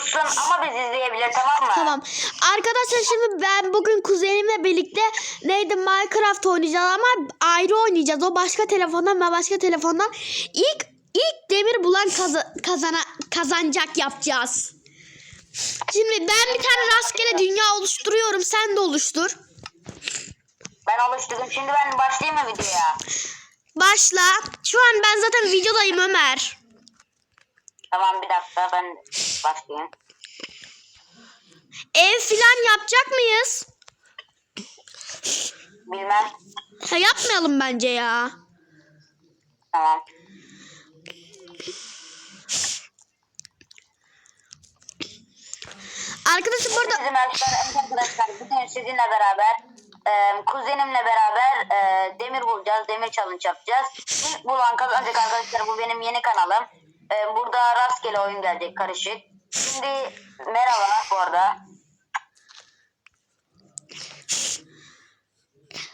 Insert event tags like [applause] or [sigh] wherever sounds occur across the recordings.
sussun ama biz izleyebilir tamam mı? Tamam. Arkadaşlar şimdi ben bugün kuzenimle birlikte neydi Minecraft oynayacağız ama ayrı oynayacağız. O başka telefondan ben başka telefondan. İlk ilk demir bulan kaza- kazana kazanacak yapacağız. Şimdi ben bir tane rastgele dünya oluşturuyorum. Sen de oluştur. Ben oluşturdum. Şimdi ben başlayayım mı videoya? Başla. Şu an ben zaten videodayım Ömer. Tamam bir dakika ben başlayayım. Ev filan yapacak mıyız? Bilmem. Ha, yapmayalım bence ya. Tamam. Arkadaşlar burada Bizim arkadaşlar, arkadaşlar bugün sizinle beraber e, kuzenimle beraber e, demir bulacağız. Demir challenge yapacağız. İlk bulan kazanacak arkadaşlar. Bu benim yeni kanalım. E, burada rastgele oyun gelecek karışık. Şimdi merhaba bu arada.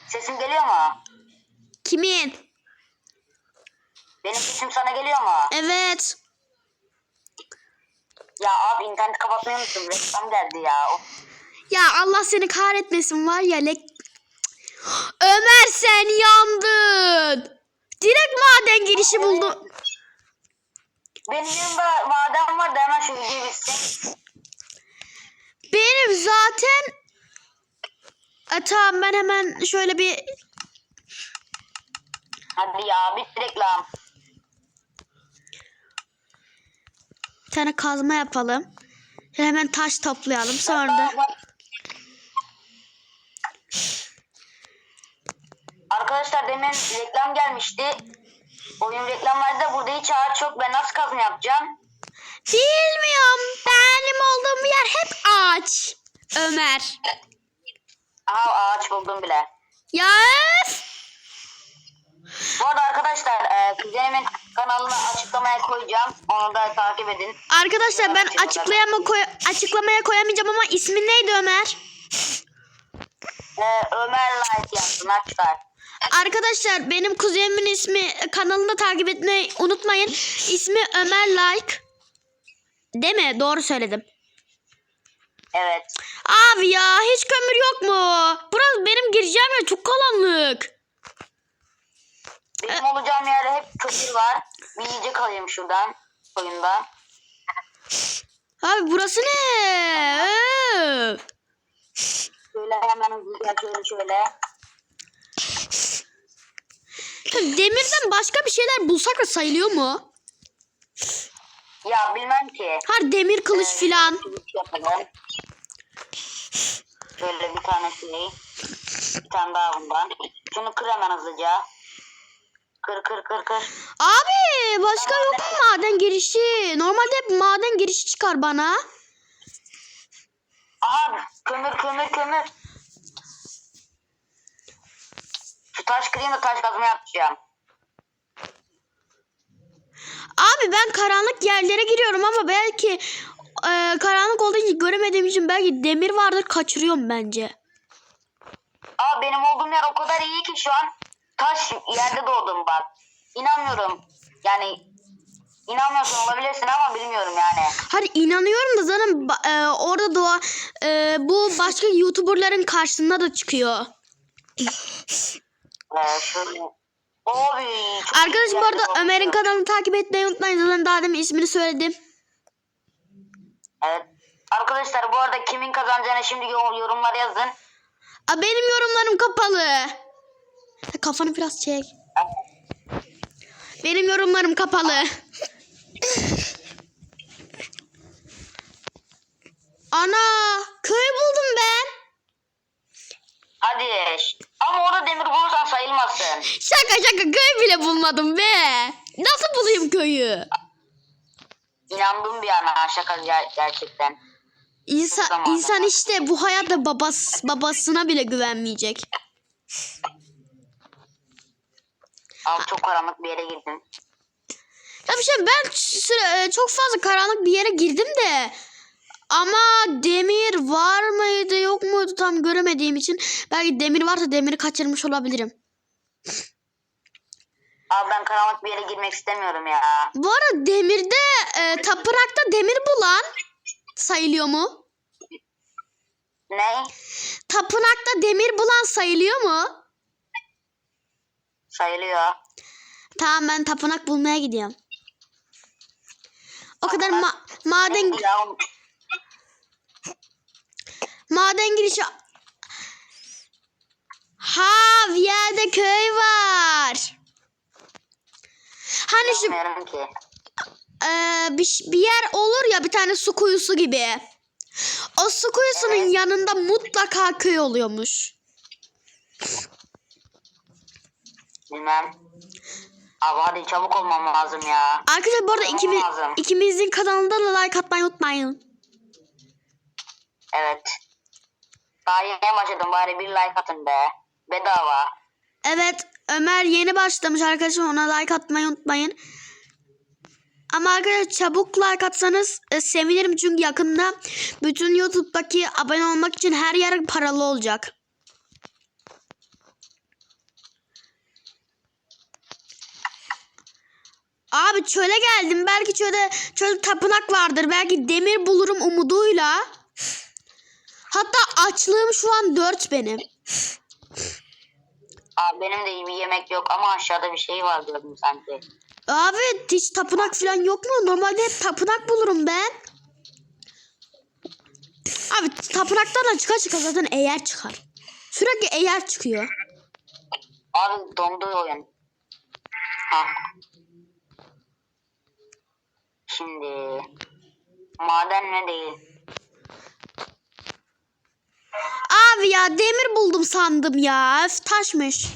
Sesim geliyor mu? kimin? Benim sesim sana geliyor mu? Evet. Ya abi internet kapatmayı unuttum. Reklam geldi ya. Of. Ya Allah seni kahretmesin var ya lek... Ömer sen yandın. Direkt maden girişi buldum. Benim yanımda madem var da hemen şu videoyu bitsin. Benim zaten... E, tamam ben hemen şöyle bir... Hadi ya bit reklam. bir tane kazma yapalım. Hemen taş toplayalım sonra da... Arkadaşlar demin reklam gelmişti. Oyun reklam vardı da burada hiç ağaç yok. Ben nasıl kazma yapacağım? Bilmiyorum. Benim olduğum yer hep ağaç. Ömer. Aha ağaç buldum bile. Ya öf! Bu arada arkadaşlar e, kuzenimin kanalını açıklamaya koyacağım. Onu da takip edin. Arkadaşlar ben açıklayama koy açıklamaya koyamayacağım ama ismin neydi Ömer? E, Ömer Light yaptım açlar. Arkadaşlar benim kuzenimin ismi kanalını takip etmeyi unutmayın. İsmi Ömer Like. Değil mi? Doğru söyledim. Evet. Abi ya hiç kömür yok mu? Burası benim gireceğim yer çok karanlık. Benim olacağım yerde hep kömür var. Bir yiyecek alayım şuradan. Oyunda. Abi burası ne? Şöyle hemen hızlıca şöyle şöyle. Demirden başka bir şeyler bulsak da sayılıyor mu? Ya bilmem ki. Har demir kılıç Ee, filan. Böyle bir tane şey. Bir tane daha bundan. Şunu kır hemen hızlıca. Kır kır kır kır. Abi başka yok mu maden girişi? Normalde hep maden girişi çıkar bana. Aha kömür kömür kömür. Şu taş kırayım da taş kazma yapacağım. Abi ben karanlık yerlere giriyorum ama belki e, karanlık olduğu için göremediğim için belki demir vardır kaçırıyorum bence. Aa benim olduğum yer o kadar iyi ki şu an taş yerde doğdum bak. İnanmıyorum. Yani inanmıyorsun olabilirsin ama bilmiyorum yani. Hadi inanıyorum da zaten e, orada doğa e, bu başka youtuberların karşısında da çıkıyor. Abi, Arkadaşlar bu arada. Ömer'in kanalını takip etmeyi unutmayın. Zaten daha demin ismini söyledim. Evet. Arkadaşlar bu arada kimin kazanacağını şimdi yor- yorumlara yazın. Aa, benim yorumlarım kapalı. Kafanı biraz çek. Benim yorumlarım kapalı. Ana köy buldum ben. Hadi. Ama orada demir bulursan sayılmazsın. Şaka şaka köy bile bulmadım be. Nasıl bulayım köyü? İnandım bir ana şaka ger- gerçekten. İnsan, insan işte bu hayatta babas, babasına bile güvenmeyecek. Abi çok karanlık bir yere girdim. Ya bir şey ben süre, e, çok fazla karanlık bir yere girdim de ama demir var mıydı yok muydu tam göremediğim için belki demir varsa demiri kaçırmış olabilirim. Abi ben karanlık bir yere girmek istemiyorum ya. Bu arada demirde e, tapınakta demir bulan sayılıyor mu? Ne? Tapınakta demir bulan sayılıyor mu? Sayılıyor. Tamam ben tapınak bulmaya gidiyorum. O kadar ma- maden ya? Maden girişi Ha bir yerde köy var. Hani şu ki. Ee, bir, bir yer olur ya bir tane su kuyusu gibi. O su kuyusunun Evet. yanında mutlaka köy oluyormuş. Bilmem. Abi hadi çabuk olmam lazım ya. Arkadaşlar bu arada Tamam, ikimi, lazım. ikimizin kanalında da like atmayı unutmayın. Evet. Daha yeni başladım bari bir like atın be. Bedava. Evet Ömer yeni başlamış arkadaşlar ona like atmayı unutmayın. Ama arkadaşlar çabuk like atsanız e, sevinirim çünkü yakında bütün YouTube'daki abone olmak için her yer paralı olacak. Abi çöle geldim. Belki çölde çöl tapınak vardır. Belki demir bulurum umuduyla. Hatta açlığım şu an 4 benim. Abi benim de iyi bir yemek yok ama aşağıda bir şey var gördüm sanki. Abi hiç tapınak falan yok mu? Normalde hep tapınak bulurum ben. Abi tapınaktan da çıka çıka zaten eğer çıkar. Sürekli eğer çıkıyor. Abi dondu oyun. Ha. Şimdi maden ne değil. Abi ya demir buldum sandım ya. Öf, taşmış.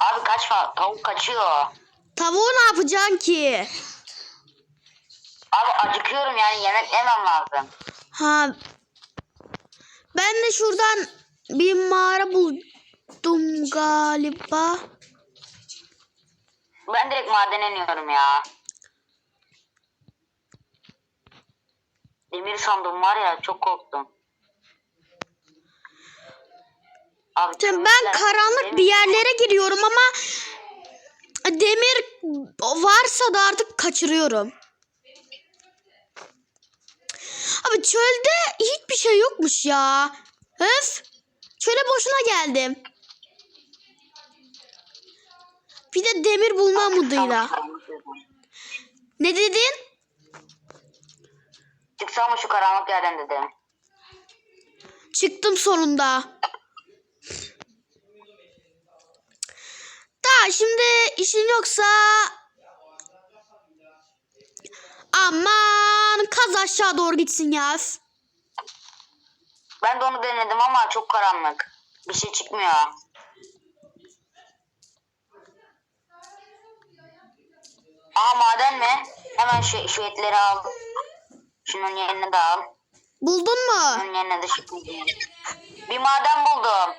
Abi kaçma tavuk kaçıyor. Tavuğu ne yapacaksın ki? Abi acıkıyorum yani yemek yemem lazım. Ha. Ben de şuradan bir mağara buldum galiba. Ben direkt madene iniyorum ya. Demir sandım var ya çok korktum. Abi Ben karanlık demir- bir yerlere giriyorum ama demir varsa da artık kaçırıyorum. Abi çölde hiçbir şey yokmuş ya. Öf. Çöle boşuna geldim. Bir de demir bulma umuduyla. Ne dedin? Çıksam şu karanlık yerden dedim. Çıktım sonunda. Da şimdi işin yoksa aman kaz aşağı doğru gitsin ya. Ben de onu denedim ama çok karanlık. Bir şey çıkmıyor. Aha maden mi? Hemen şu, şu etleri al. Şunun yerine de al. Buldun mu? Şunun yerine de şu Bir maden buldum.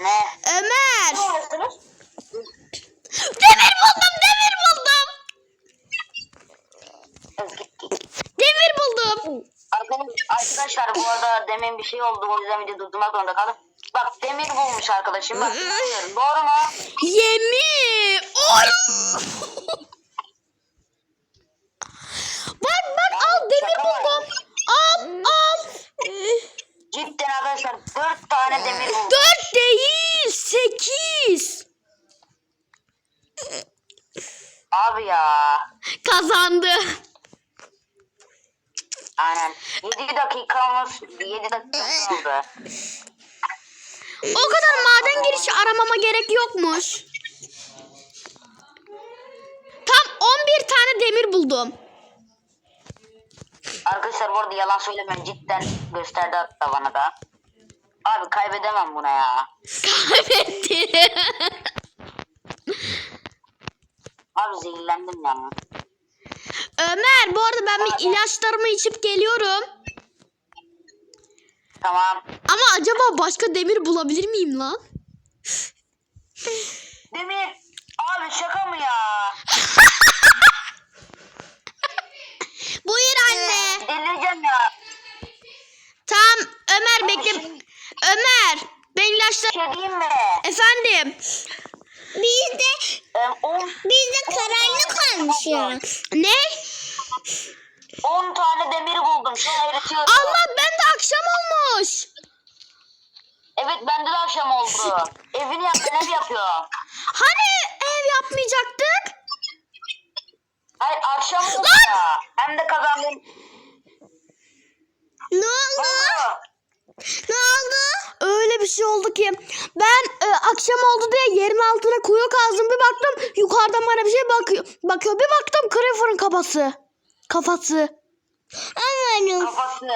Ne? Ömer. Demir buldum, demir buldum. Demir buldum. Arkadaş- Arkadaşlar bu arada demin bir şey oldu o yüzden video durdurmak zorunda kaldım. Bak demir bulmuş arkadaşım. Bak. Doğru mu? Yemin. Oy. [laughs] bak bak al demir Şaka mı? buldum. Al al. Cidden arkadaşlar dört tane demir buldum. Dört değil sekiz. Abi ya. Kazandı. Aynen. 7 dakikamız 7 dakika oldu. O kadar maden girişi aramama gerek yokmuş. Tam 11 tane demir buldum. Arkadaşlar bu arada yalan söylemiyorum. Cidden gösterdi hatta bana da. Abi kaybedemem buna ya. Kaybetti. Abi zehirlendim ya. Ömer bu arada ben bir ilaçlarımı içip geliyorum. Tamam. Ama acaba başka demir bulabilir miyim lan? Demir. Abi şaka mı ya? Buyur anne. Delireceğim ya. Tamam Ömer bekle. Ömer ben ilaçlar... Şey diyeyim mi? Efendim. Biz de biz de karar varmış ya. Ne? 10 tane demir buldum. Şu an eritiyorum. Allah ben de akşam olmuş. Evet bende de akşam oldu. Evini yaptın ev yapıyor. Hani ev yapmayacaktık? Hayır akşam oldu Lan! ya. Hem de kazandım. Ne Ne oldu? oldu? Ne oldu? Öyle bir şey oldu ki ben e, akşam oldu diye yerin altına kuyu kazdım bir baktım yukarıdan bana bir şey bakıyor. Bakıyor bir baktım Creeper'ın kafası. Kafası. Amanım. Kafası.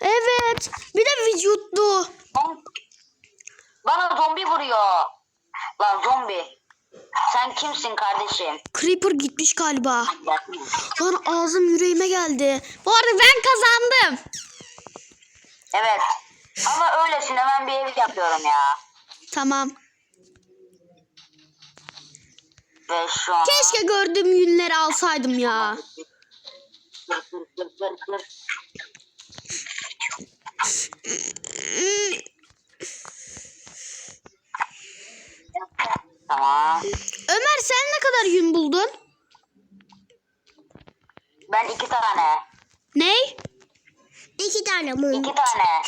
Evet. Bir de vücutlu. Bana zombi vuruyor. Lan zombi. Sen kimsin kardeşim? Creeper gitmiş galiba. Lan ağzım yüreğime geldi. Bu arada ben kazandım. Evet. Ama öylesin hemen bir ev yapıyorum ya. Tamam. Ve şu an... Keşke gördüğüm yünleri alsaydım ya. Tamam. Ömer sen ne kadar yün buldun? Ben iki tane. Ney? İki tane mum. İki tane.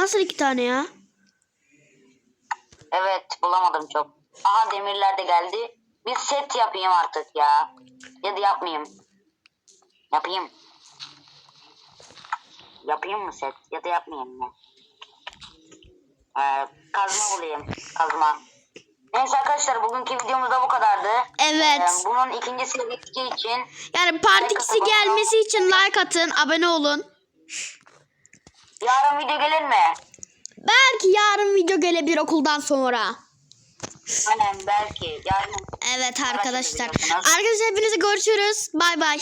Nasıl iki tane ya? Evet bulamadım çok. Aha demirler de geldi. Bir set yapayım artık ya. Ya da yapmayayım. Yapayım. Yapayım mı set ya da yapmayayım mı? Ee, kazma bulayım. Kazma. Neyse arkadaşlar bugünkü videomuz da bu kadardı. Evet. Ee, bunun ikinci serisi için Yani part 2'si gelmesi için like atın, abone olun. Yarın video gelir mi? Belki yarın video gelebilir okuldan sonra. Aynen belki. Yarın Evet arkadaşlar. Arkadaşlar hepinize görüşürüz. Bay bay.